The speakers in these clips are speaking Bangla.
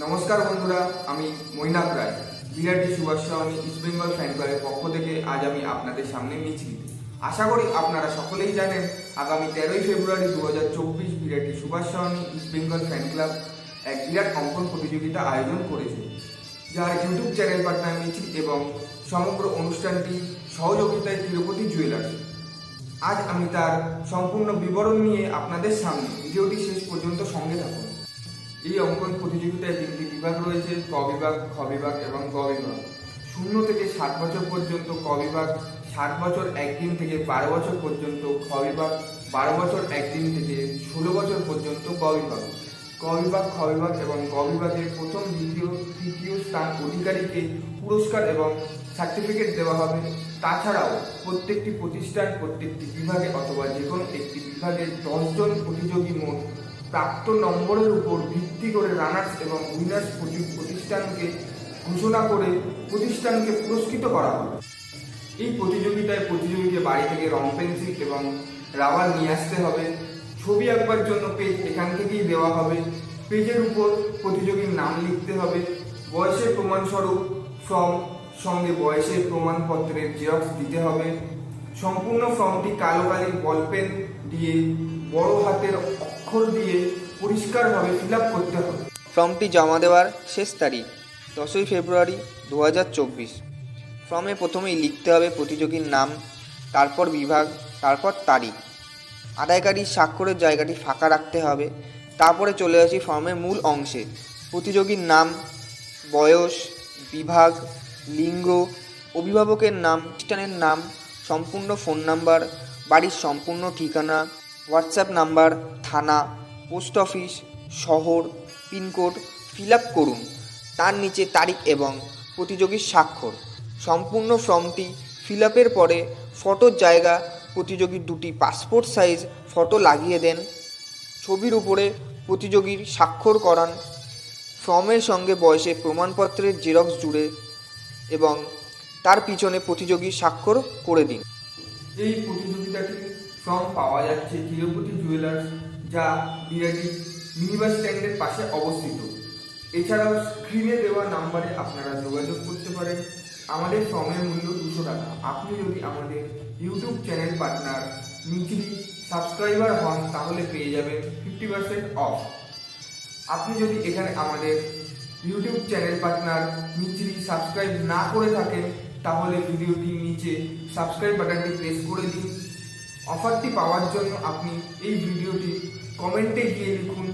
নমস্কার বন্ধুরা, আমি মৈনাক রায়। বিরাটি সুভাষ সাহানি ইস্ট বেঙ্গল ফ্যান ক্লাবের পক্ষ থেকে আজ আমি আপনাদের সামনে মিছিল। আশা করি আপনারা সকলেই জানেন, আগামী তেরোই ফেব্রুয়ারি দু হাজার চব্বিশ Birati Subhash Sahani East Bengal fan club এক বিরাট অঙ্কন প্রতিযোগিতা আয়োজন করেছে, যার ইউটিউব চ্যানেল পার্টনার মিছিল এবং সমগ্র অনুষ্ঠানটি সহযোগিতায় তিরুপতি জুয়েলার্স আজ আমি তার সম্পূর্ণ বিবরণ নিয়ে আপনাদের সামনে ভিডিওটি শেষ পর্যন্ত সঙ্গে থাকুন। এই অঙ্কন প্রতিযোগিতায় তিনটি বিভাগ রয়েছে, ক বিভাগ, খ বিভাগ এবং গ বিভাগ। শূন্য থেকে সাত বছর পর্যন্ত ক বিভাগ সাত বছর একদিন থেকে বারো বছর পর্যন্ত খ বিভাগ, বারো বছর একদিন থেকে ষোলো বছর পর্যন্ত ক বিভাগ। ক বিভাগ, খ বিভাগ এবং গ বিভাগের প্রথম দ্বিতীয়, তৃতীয় স্থান অধিকারীকে পুরস্কার এবং সার্টিফিকেট দেওয়া হবে। তাছাড়াও প্রত্যেকটি প্রতিষ্ঠান, প্রত্যেকটি বিভাগে অথবা যে কোনো একটি বিভাগের দশজন প্রতিযোগী মোট প্রাপ্ত নম্বরের উপর ভিত্তি করে রানার্স এবং উইনার্স প্রতিষ্ঠানকে ঘোষণা করে প্রতিষ্ঠানকে পুরস্কৃত করা হবে এই প্রতিযোগিতায় প্রতিযোগীকে বাড়ি থেকে রং পেন্সিল এবং রাবার নিয়ে আসতে হবে। ছবি আঁকবার জন্য পেজ এখান থেকেই দেওয়া হবে। পেজের উপর প্রতিযোগীর নাম লিখতে হবে। বয়সের প্রমাণস্বরূপ ফর্ম, সঙ্গে বয়সের প্রমাণপত্রের জেরক্স দিতে হবে। সম্পূর্ণ ফর্মটি কালো কালির বলপেন দিয়ে বড় হাতের অক্ষর দিয়ে পরিষ্কারভাবে ফিল করতে হবে। ফর্মটি জমা দেওয়ার শেষ তারিখ, দশই ফেব্রুয়ারি দু হাজার চব্বিশ। ফর্মে প্রথমেই লিখতে হবে প্রতিযোগীর নাম, তারপর বিভাগ, তারপর তারিখ। আদায়কারীর স্বাক্ষরের জায়গাটি ফাঁকা রাখতে হবে। তারপরে চলে আসি ফর্মের মূল অংশে। প্রতিযোগীর নাম, বয়স, বিভাগ, লিঙ্গ, অভিভাবকের নাম প্রতিষ্ঠানের নাম, সম্পূর্ণ ফোন নাম্বার, বাড়ির সম্পূর্ণ ঠিকানা হোয়াটসঅ্যাপ নাম্বার, থানা, পোস্ট অফিস, শহর, পিনকোড ফিল আপ করুন। তার নিচে তারিখ এবং প্রতিযোগীর স্বাক্ষর। সম্পূর্ণ ফর্মটি ফিল আপের পরে ফটোর জায়গা, প্রতিযোগীর দুটি পাসপোর্ট সাইজ, ফটো লাগিয়ে দেন। ছবির উপরে প্রতিযোগীর স্বাক্ষর করান। ফর্মের সঙ্গে বয়সে প্রমাণপত্রের জেরক্স জুড়ে এবং তার পিছনে প্রতিযোগীর স্বাক্ষর করে দিন। এই প্রতিযোগিতাটি ফর্ম পাওয়া যাচ্ছে তিরুপতি জুয়েলার্স যা বিরাটি মিনিবাস স্ট্যান্ডের পাশে অবস্থিত। এছাড়াও স্ক্রিনে দেওয়া নাম্বারে আপনারা যোগাযোগ করতে পারেন। আমাদের ফর্মের মূল্য দুশো টাকা। আপনি যদি আমাদের YouTube channel partner Michili subscriber হন, তাহলে পেয়ে যাবেন ফিফটি পার্সেন্ট অফ আপনি যদি এখানে আমাদের YouTube channel partner Michili subscribe না করে থাকেন, তাহলে ভিডিওটি নিচে সাবস্ক্রাইব বাটনটি প্রেস করে দিন। অফারটি পাওয়ার জন্য আপনি এই ভিডিওটি কমেন্টে গিয়ে লিখুন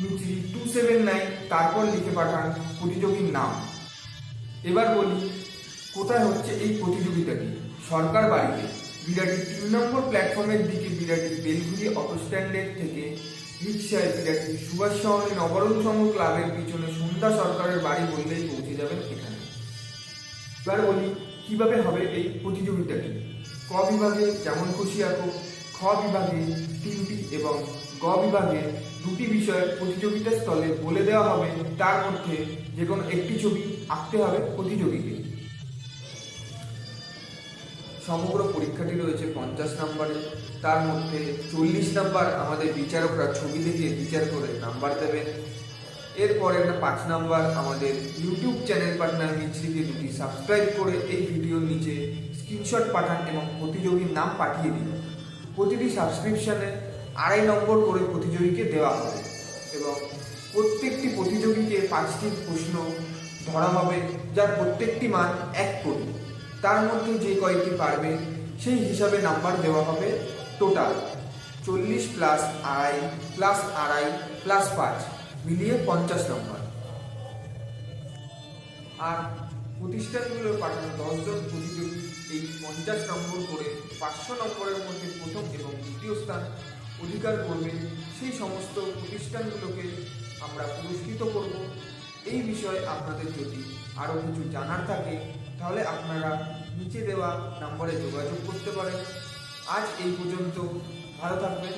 মিচিলি টু সেভেন নাইন তারপর লিখে পাঠান প্রতিযোগীর নাম। এবার বলি, কোথায় হচ্ছে এই প্রতিযোগিতাটি? সরকার বাড়িতে। বিরাটি তিন নম্বর প্ল্যাটফর্মের দিকে বিরাটি বেলগুড়ি অটো স্ট্যান্ডের থেকে রিক্সায় বিরাটি সুভাষ সহনী নবরণ সংঘ ক্লাবের পিছনে সন্ধ্যা সরকারের বাড়ি বললেই পৌঁছে যাবেন এখানে। এবার বলি, কীভাবে হবে এই প্রতিযোগিতাটি? ক বিভাগে যেমন খুশি আঁকো খ বিভাগে তিনটি এবং গ বিভাগে দুটি বিষয়ের প্রতিযোগিতার স্থলে বলে দেওয়া হবে, তার মধ্যে যে কোনো একটি ছবি আঁকতে হবে প্রতিযোগীকে। সমগ্র পরীক্ষাটি রয়েছে পঞ্চাশ নম্বরে। তার মধ্যে চল্লিশ নাম্বার আমাদের বিচারকরা ছবি দেখে বিচার করে নাম্বার দেবেন। এরপরে একটা পাঁচ নাম্বার আমাদের ইউটিউব চ্যানেল পার্টনার মিছরিকে দুটি সাবস্ক্রাইব করে এই ভিডিওর নিচে স্ক্রিনশট পাঠান এবং প্রতিযোগীর নাম পাঠিয়ে দিন। প্রতিটি সাবস্ক্রিপশানে আড়াই নম্বর করে প্রতিযোগীকে দেওয়া হবে এবং প্রত্যেকটি প্রতিযোগীকে পাঁচটি প্রশ্ন ধরা হবে, যার প্রত্যেকটি মান এক কোটি তার মধ্যে যে কয়টি পারবে সেই হিসাবে নাম্বার দেওয়া হবে টোটাল চল্লিশ প্লাস আড়াই প্লাস আড়াই প্লাস পাঁচ মিলিয়ে পঞ্চাশ নম্বর আর প্রতিষ্ঠানগুলোর পাঠানো দশজন প্রতিযোগী এই পঞ্চাশ নম্বর করে পাঁচশো নম্বরের মধ্যে প্রথম এবং দ্বিতীয় স্থান অধিকার করবে। সেই সমস্ত প্রতিষ্ঠানগুলোকে আমরা পুরস্কৃত করব। এই বিষয়ে আপনাদের যদি আরও কিছু জানার থাকে, তাহলে আপনারা নিচে দেওয়া নম্বরে যোগাযোগ করতে পারেন। আজ এই পর্যন্ত, ভালো থাকবেন